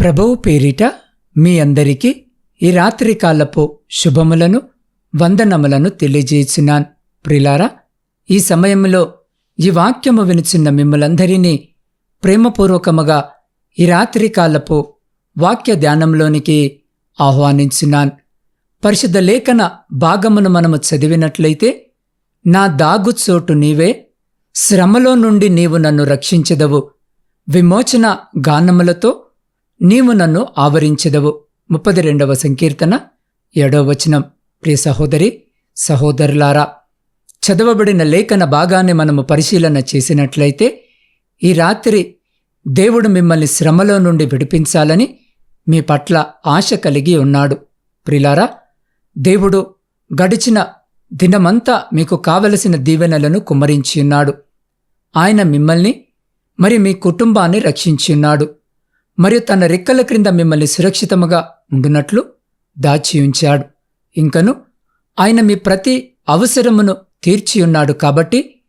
ప్రభువు పేరిట మీ అందరికీ ఈ రాత్రికాలపు శుభములను వందనములను తెలియజేసినాన్. ప్రిలారా ఈ సమయంలో ఈ వాక్యము వినిచిన్న మిమ్మలందరినీ ప్రేమపూర్వకముగా ఈ రాత్రికాలపు వాక్య ధ్యానంలోనికి ఆహ్వానించినాన్. పరిశుద్ధ లేఖన భాగమును మనము చదివినట్లయితే నా దాగుచోటు నీవే శ్రమలో నుండి నీవు నన్ను రక్షించదవు. విమోచన గానములతో నీవు నన్ను ఆవరించెదవు. ముప్పది రెండవ సంకీర్తన ఏడవ వచనం. ప్రియ సహోదరి సహోదరులారా చదవబడిన లేఖన భాగాన్ని మనము పరిశీలన చేసినట్లయితే ఈ రాత్రి దేవుడు మిమ్మల్ని శ్రమలో నుండి విడిపించాలని మీ పట్ల ఆశ కలిగి ఉన్నాడు. ప్రిలారా దేవుడు గడిచిన దినమంతా మీకు కావలసిన దీవెనలను కుమ్మరించి ఉన్నాడు. ఆయన మిమ్మల్ని మరి మీ కుటుంబాన్ని రక్షించి ఉన్నాడు. మరియు తన రెక్కల క్రింద మిమ్మల్ని సురక్షితముగా ఉండునట్లు దాచి ఉంచాడు ఇంకను ఆయన మీ ప్రతి అవసరమును తీర్చి ఉన్నాడు కాబట్టి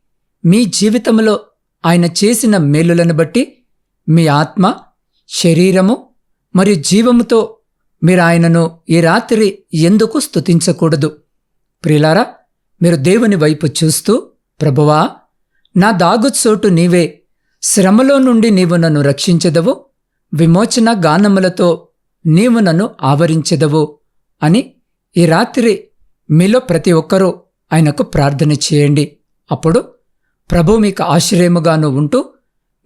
మీ జీవితంలో ఆయన చేసిన మేలులను బట్టి మీ ఆత్మ శరీరము మరియు జీవముతో మీరు ఆయనను ఈ రాత్రి ఎందుకు స్తుతించకూడదు? ప్రిలారా మీరు దేవుని వైపు చూస్తూ ప్రభువా నా దాగుచోటు నీవే శ్రమలో నుండి నీవు నన్ను రక్షించదవు విమోచన గానములతో నీవు నన్ను ఆవరించెదవు అని ఈ రాత్రి మీలో ప్రతి ఒక్కరూ ఆయనకు ప్రార్థన చేయండి. అప్పుడు ప్రభు మీకు ఆశ్రయముగాను ఉంటూ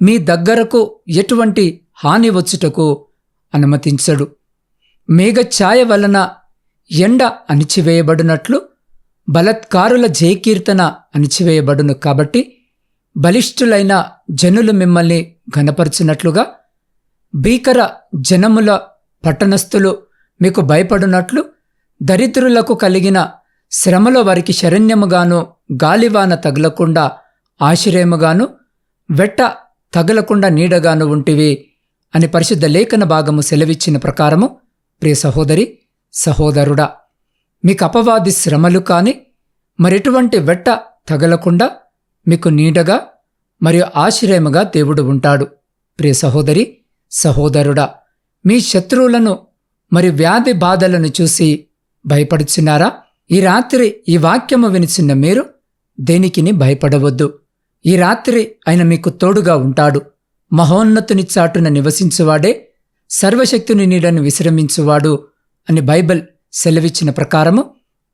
మీ దగ్గరకు ఎటువంటి హాని వచ్చుటకు అనుమతించడు. మేఘఛాయ వలన ఎండ అణిచివేయబడినట్లు బలత్కారుల జయకీర్తన అణిచివేయబడును కాబట్టి బలిష్ఠులైన జనులు మిమ్మల్ని ఘనపరచినట్లుగా భీకర జనముల పట్టణస్థులు మీకు భయపడునట్లు దరిద్రులకు కలిగిన శ్రమలో వారికి శరణ్యముగాను గాలివాన తగలకుండా ఆశ్రయముగాను వెట్ట తగలకుండా నీడగాను ఉంటివి అని పరిశుద్ధ లేఖన భాగము సెలవిచ్చిన ప్రకారము ప్రియ సహోదరి సహోదరుడా మీకు అపవాది శ్రమలు కాని మరెటువంటి వెట్ట తగలకుండా మీకు నీడగా మరియు ఆశ్రయముగా దేవుడు ఉంటాడు. ప్రియ సహోదరి సహోదరుడా మీ శత్రువులను మరి వ్యాధి బాధలను చూసి భయపడుచున్నారా? ఈ రాత్రి ఈ వాక్యము వినిచున్న మీరు దేనికిని భయపడవద్దు. ఈ రాత్రి ఆయన మీకు తోడుగా ఉంటాడు. మహోన్నతుని చాటున నివసించువాడే సర్వశక్తుని నీడను విశ్రమించువాడు అని బైబిల్ సెలవిచ్చిన ప్రకారము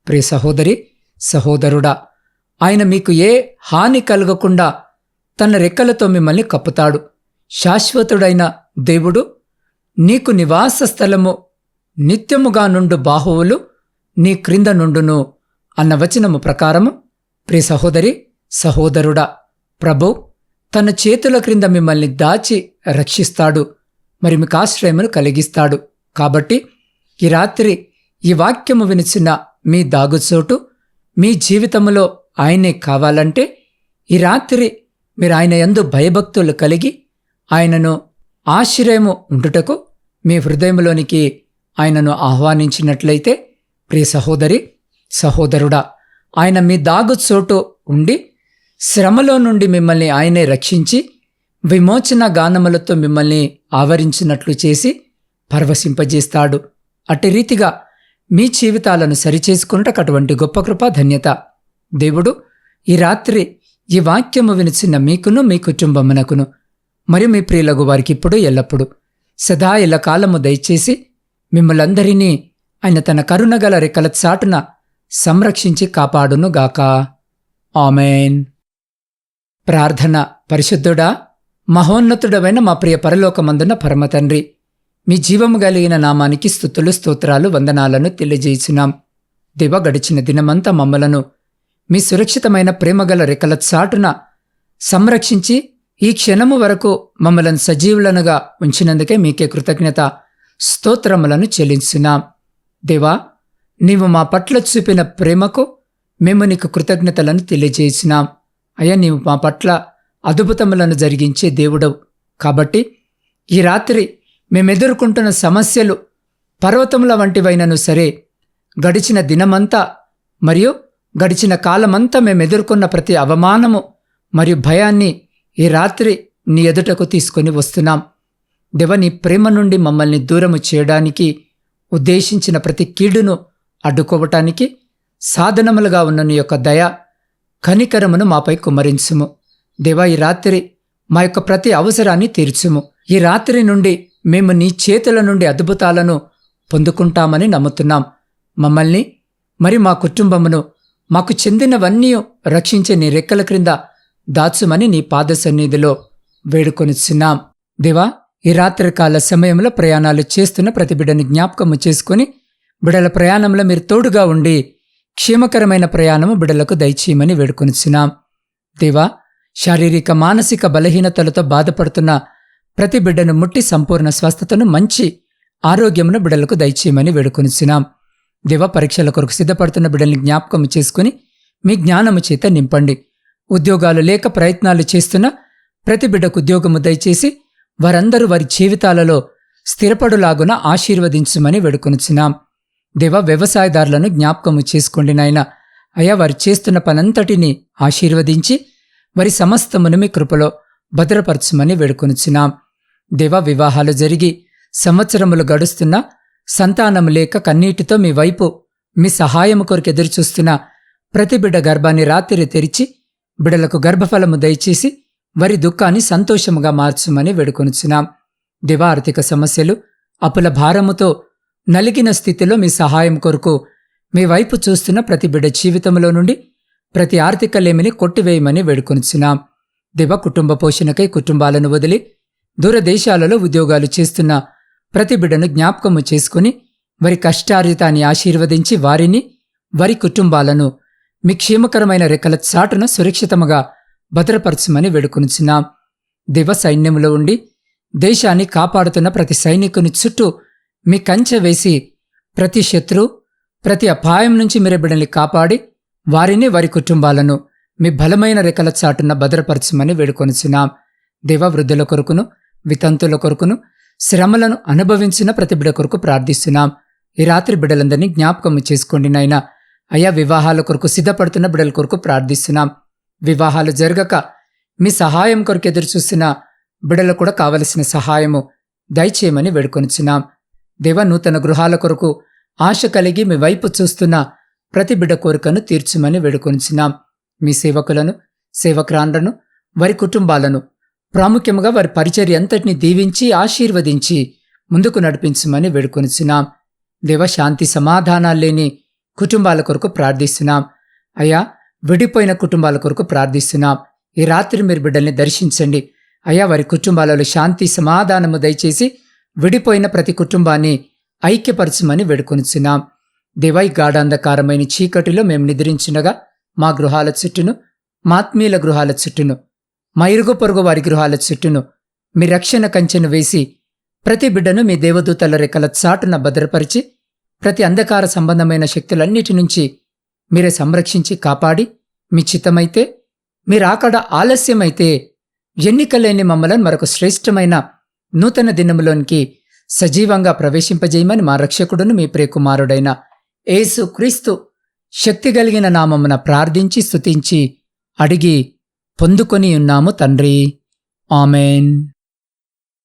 ప్రియ సహోదరి సహోదరుడా ఆయన మీకు ఏ హాని కలగకుండా తన రెక్కలతో మిమ్మల్ని కప్పుతాడు. శాశ్వతుడైన దేవుడు నీకు నివాస స్థలము నిత్యముగా నుండు బాహువులు నీ క్రింద నుండును అన్న వచనము ప్రకారము ప్రియ సహోదరి సహోదరుడా ప్రభు తన చేతుల క్రింద మిమ్మల్ని దాచి రక్షిస్తాడు మరి మీకు ఆశ్రయమును కలిగిస్తాడు. కాబట్టి ఈ రాత్రి ఈ వాక్యము వినిచిన మీ దాగుచోటు మీ జీవితంలో ఆయనే కావాలంటే ఈ రాత్రి మీరు ఆయన యందు భయభక్తులు కలిగి ఆయనను ఆశ్రయము ఉండుటకు మీ హృదయంలోనికి ఆయనను ఆహ్వానించినట్లయితే ప్రియ సహోదరి సహోదరుడా ఆయన మీ దాగు చోటు ఉండి శ్రమలో నుండి మిమ్మల్ని ఆయనే రక్షించి విమోచన గానములతో మిమ్మల్ని ఆవరించినట్లు చేసి పరవశింపజేస్తాడు. అట్టి రీతిగా మీ జీవితాలను సరిచేసుకున్నటకు అటువంటి గొప్ప కృప ధన్యత. దేవుడు ఈ రాత్రి ఈ వాక్యము వినిచిన మీకును మీ కుటుంబమునకును మరియు మీ ప్రియులకు వారికి ఇప్పుడు ఎల్లప్పుడు. సదా కాలము దయచేసి మిమ్మలందరినీ ఆయన తన కరుణగల రెక్కల చాటున సంరక్షించి కాపాడునుగాక. ఆమెన్. ప్రార్థన పరిశుద్ధుడా మహోన్నతుడమైన మా ప్రియ పరలోకమందున పరమతండ్రి మీ జీవము కలిగిన నామానికి స్థుతులు స్తోత్రాలు వందనాలను తెలియజేసినాం దివ గడిచిన దినమంతా మమ్మలను మీ సురక్షితమైన ప్రేమగల రెక్కల చాటున సంరక్షించి ఈ క్షణము వరకు మమ్మలను సజీవులనుగా ఉంచినందుకే మీకే కృతజ్ఞత. స్తోత్రములను చెల్లించున్నాం దేవా నీవు మా పట్ల చూపిన ప్రేమకు మేము నీకు కృతజ్ఞతలను తెలియజేసినాం. అయ్యా నీవు మా పట్ల అద్భుతములను జరిగించే దేవుడవు. కాబట్టి ఈ రాత్రి మేమెదుర్కొంటున్న సమస్యలు పర్వతముల వంటివైనను సరే గడిచిన దినమంతా మరియు గడిచిన కాలమంతా మేమెదుర్కొన్న ప్రతి అవమానము మరియు భయాన్ని ఈ రాత్రి నీ ఎదుటకు తీసుకొని వస్తున్నాం. దేవ నీ ప్రేమ నుండి మమ్మల్ని దూరము చేయడానికి ఉద్దేశించిన ప్రతి కీడును అడ్డుకోవటానికి సాధనములుగా ఉన్న నీ యొక్క దయ కనికరమును మాపై కుమ్మరించుము. దేవా ఈ రాత్రి మా యొక్క ప్రతి అవసరాన్ని తీర్చుము. ఈ రాత్రి నుండి మేము నీ చేతుల నుండి అద్భుతాలను పొందుకుంటామని నమ్ముతున్నాం. మమ్మల్ని మరి మా కుటుంబమును మాకు చెందినవన్నీ రక్షించే నీ రెక్కల క్రింద దాచుమని నీ పాద సన్నిధిలో వేడుకొనిచున్నాం దేవా ఈ రాత్రికాల సమయంలో ప్రయాణాలు చేస్తున్న ప్రతి బిడ్డని జ్ఞాపకము చేసుకుని బిడల ప్రయాణంలో మీరు తోడుగా ఉండి క్షేమకరమైన ప్రయాణము బిడలకు దయచేయమని వేడుకొనిచున్నాం దేవా శారీరక మానసిక బలహీనతలతో బాధపడుతున్న ప్రతి బిడ్డను ముట్టి సంపూర్ణ స్వస్థతను మంచి ఆరోగ్యమును బిడలకు దయచేయమని వేడుకొనిచున్నాం దేవ పరీక్షల కొరకు సిద్ధపడుతున్న బిడ్డల్ని జ్ఞాపకం చేసుకుని మీ జ్ఞానము చేత నింపండి. ఉద్యోగాలు లేక ప్రయత్నాలు చేస్తున్న ప్రతి బిడ్డకు ఉద్యోగము దయచేసి వారందరూ వారి జీవితాలలో స్థిరపడులాగున ఆశీర్వదించమని వేడుకొనుచున్నాం. దేవ వ్యవసాయదారులను జ్ఞాపకము చేసుకోండి నాయన. అయా వారు చేస్తున్న పనంతటిని ఆశీర్వదించి వారి సమస్తమును మీ కృపలో భద్రపరచమని వేడుకొనుచున్నాం. దేవ వివాహాలు జరిగి సంవత్సరములు గడుస్తున్న సంతానము లేక కన్నీటితో మీ వైపు మీ సహాయము కొరకు ఎదురుచూస్తున్న ప్రతి బిడ్డ గర్భాన్ని రాత్రి తెరిచి బిడలకు గర్భఫలము దయచేసి వారి దుఃఖాన్ని సంతోషముగా మార్చుమని వేడుకొనుచున్నాం. దివ ఆర్థిక సమస్యలు అప్పుల భారముతో నలిగిన స్థితిలో మీ సహాయం కొరకు మీ వైపు చూస్తున్న ప్రతి బిడ్డ జీవితంలో నుండి ప్రతి ఆర్థిక లేమిని కొట్టివేయమని వేడుకొనుచున్నాం. దివ కుటుంబ పోషణకై కుటుంబాలను వదిలి దూరదేశాలలో ఉద్యోగాలు చేస్తున్న ప్రతి బిడ్డను జ్ఞాపకము చేసుకుని వారి కష్టార్జితాన్ని ఆశీర్వదించి వారిని వారి కుటుంబాలను మీ క్షేమకరమైన రెక్కల చాటున సురక్షితముగా భద్రపరచమని వేడుకొనుచున్నాం. దివ సైన్యములో ఉండి దేశాన్ని కాపాడుతున్న ప్రతి సైనికుని చుట్టూ మీ కంచె వేసి ప్రతి శత్రు ప్రతి అపాయం నుంచి మీరు బిడ్డల్ని కాపాడి వారిని వారి కుటుంబాలను మీ బలమైన రెక్కల చాటున భద్రపరచమని వేడుకొనుచున్నాం. దేవ వృద్ధుల కొరకును వితంతుల కొరకును శ్రమలను అనుభవించిన ప్రతి బిడ్డ కొరకు ప్రార్థిస్తున్నాం. ఈ రాత్రి బిడ్డలందరినీ జ్ఞాపకం చేసుకోండి నాయనా. అయా వివాహాల కొరకు సిద్ధపడుతున్న బిడల కొరకు ప్రార్థిస్తున్నాం. వివాహాలు జరగక మీ సహాయం కొరకు ఎదురు చూస్తున్న బిడలకు కూడా కావలసిన సహాయము దయచేయమని వేడుకొనిచున్నాం. దేవ నూతన గృహాల కొరకు ఆశ కలిగి మీ వైపు చూస్తున్న ప్రతి బిడ్డ కోరికను తీర్చుమని వేడుకొనిచున్నాం. మీ సేవకులను సేవక్రాండ్రను వారి కుటుంబాలను ప్రాముఖ్యముగా వారి పరిచర్య అంతటిని దీవించి ఆశీర్వదించి ముందుకు నడిపించమని వేడుకొనిచున్నాం. దేవ శాంతి సమాధానాలు లేని కుటుంబాల కొరకు ప్రార్థిస్తున్నాం. అయ్యా విడిపోయిన కుటుంబాల కొరకు ప్రార్థిస్తున్నాం. ఈ రాత్రి మీరు బిడ్డల్ని దర్శించండి. అయ్యా వారి కుటుంబాలలో శాంతి సమాధానము దయచేసి విడిపోయిన ప్రతి కుటుంబాన్ని ఐక్యపరచమని వేడుకొనిచున్నాం. దేవై గాఢాంధకారమైన చీకటిలో మేము నిద్రించుండగా మా గృహాల చుట్టూను మాత్మీయుల గృహాల చుట్టూను మా ఇరుగు పొరుగు వారి గృహాల చుట్టూను మీ రక్షణ కంచెను వేసి ప్రతి బిడ్డను మీ దేవదూతల రెక్కల చాటున భద్రపరిచి ప్రతి అంధకార సంబంధమైన శక్తులన్నిటి నుంచి మీరే సంరక్షించి కాపాడి మీ చిత్తమైతే మీరాకడ ఆలస్యమైతే ఎన్నికలేని మమ్మలను మరొక శ్రేష్టమైన నూతన దినములోనికి సజీవంగా ప్రవేశింపజేయమని మా రక్షకుడును మీ ప్రియకుమారుడైన ఏసు క్రీస్తు శక్తి కలిగిన నామమున ప్రార్థించి స్తుతించి అడిగి పొందుకొని ఉన్నాము తండ్రి. ఆమెన్.